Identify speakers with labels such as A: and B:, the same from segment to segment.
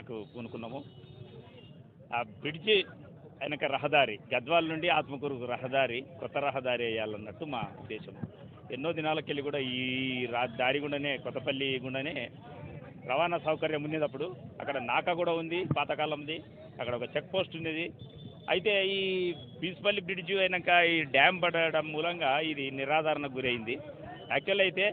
A: ధర్నాకు పూనుకున్నాము. ఆ బ్రిడ్జి వెనక రహదారి గద్వాల నుండి ఆత్మకూరు రహదారి కొత్త రహదారి వేయాలన్నట్టు మా ఉద్దేశం. ఎన్నో దినాలకెళ్ళి కూడా ఈ రా దారి గుండానే కొత్తపల్లి గుండానే రవాణా సౌకర్యం ఉండేటప్పుడు అక్కడ నాక కూడా ఉంది పాతకాలంది అక్కడ ఒక చెక్ పోస్ట్ ఉండేది. అయితే ఈ బీసుపల్లి బ్రిడ్జ్ అయినాక ఈ డ్యామ్ పడడం మూలంగా ఇది నిరాధారణకు గురైంది. యాక్చువల్ అయితే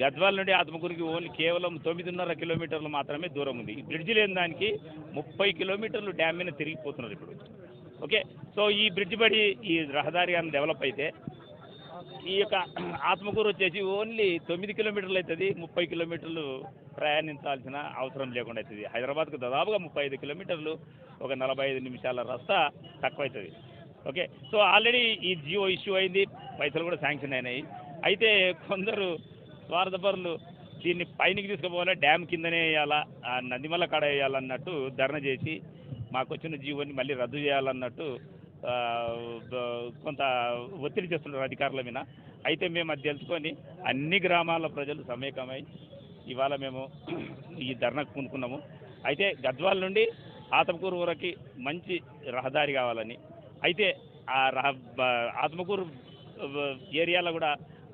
A: గద్వాల నుండి ఆత్మకూరుకి ఓన్లీ కేవలం తొమ్మిదిన్నర కిలోమీటర్లు మాత్రమే దూరం ఉంది. ఈ బ్రిడ్జ్ లేని దానికి ముప్పై కిలోమీటర్లు డ్యామ్ మీద తిరిగిపోతున్నారు ఇప్పుడు. ఓకే? సో ఈ బ్రిడ్జ్ పడి ఈ రహదారి అని డెవలప్ అయితే ఈ యొక్క ఆత్మకూరు వచ్చేసి ఓన్లీ తొమ్మిది కిలోమీటర్లు అవుతుంది. ముప్పై కిలోమీటర్లు ప్రయాణించాల్సిన అవసరం లేకుండా అవుతుంది. హైదరాబాద్కు దాదాపుగా ముప్పై ఐదు కిలోమీటర్లు ఒక నలభై ఐదు నిమిషాల రస్తా తక్కువ అవుతుంది ఓకే? సో ఆల్రెడీ ఈ జియో ఇష్యూ అయింది. పైసలు కూడా శాంక్షన్ అయినాయి. అయితే కొందరు స్వార్థపరులు దీన్ని పైనకి తీసుకుపోవాలా డ్యామ్ కిందనే వేయాలా ఆ నందిమల్ల కాడ వేయాలన్నట్టు ధర్నా చేసి మాకు వచ్చిన జీవోని మళ్ళీ రద్దు చేయాలన్నట్టు కొంత ఒత్తిడి చేస్తున్నారు అధికారుల మీద. అయితే మేము అది తెలుసుకొని అన్ని గ్రామాల ప్రజలు సమేకమై ఇవాళ మేము ఈ ధర్నాకు పూనుకున్నాము. అయితే గద్వాల నుండి ఆత్మకూరు వరకు మంచి రహదారి కావాలని. అయితే ఆ రహ ఆత్మకూరు ఏరియాలో కూడా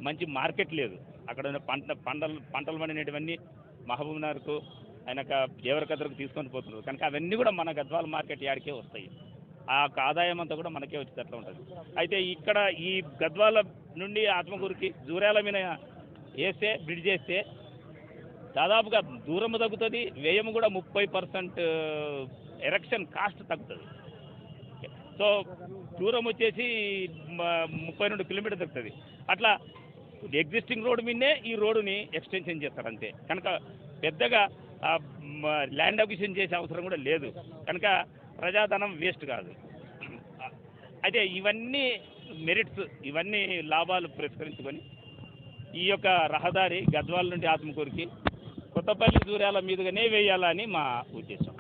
A: మంచి మార్కెట్ లేదు. అక్కడ ఉన్న పంట పంటలు పంటలు పండినటువన్నీ మహబూబ్ నగర్కు ఆయనక దేవరకద్రకు తీసుకొని పోతున్నారు. కనుక అవన్నీ కూడా మన గద్వాల మార్కెట్ యాడికే వస్తాయి. ఆ యొక్క ఆదాయం అంతా కూడా మనకే వచ్చేటట్లు ఉంటుంది. అయితే ఇక్కడ ఈ గద్వాల నుండి ఆత్మకూరుకి జూరాల మీద వేస్తే బ్రిడ్జ్ చేస్తే దాదాపుగా దూరం తగ్గుతుంది వ్యయం కూడా ముప్పై పర్సెంట్ uh, ఎరక్షన్ కాస్ట్ తగ్గుతుంది. సో దూరం వచ్చేసి ముప్పై రెండు కిలోమీటర్ తగ్గుతుంది. అట్లా ఎగ్జిస్టింగ్ రోడ్ మీదే ఈ రోడ్డుని ఎక్స్టెన్షన్ చేస్తారు అంతే. కనుక పెద్దగా ల్యాండ్ అక్విజిషన్ చేసే అవసరం కూడా లేదు. కనుక ప్రజాధనం వేస్ట్ కాదు. అయితే ఇవన్నీ మెరిట్స్ ఇవన్నీ లాభాలు పురస్కరించుకొని ఈ యొక్క రహదారి గద్వాల నుండి ఆత్మకూరుకి కొత్తపల్లి దూరాల మీదుగానే వేయాలని మా ఉద్దేశం.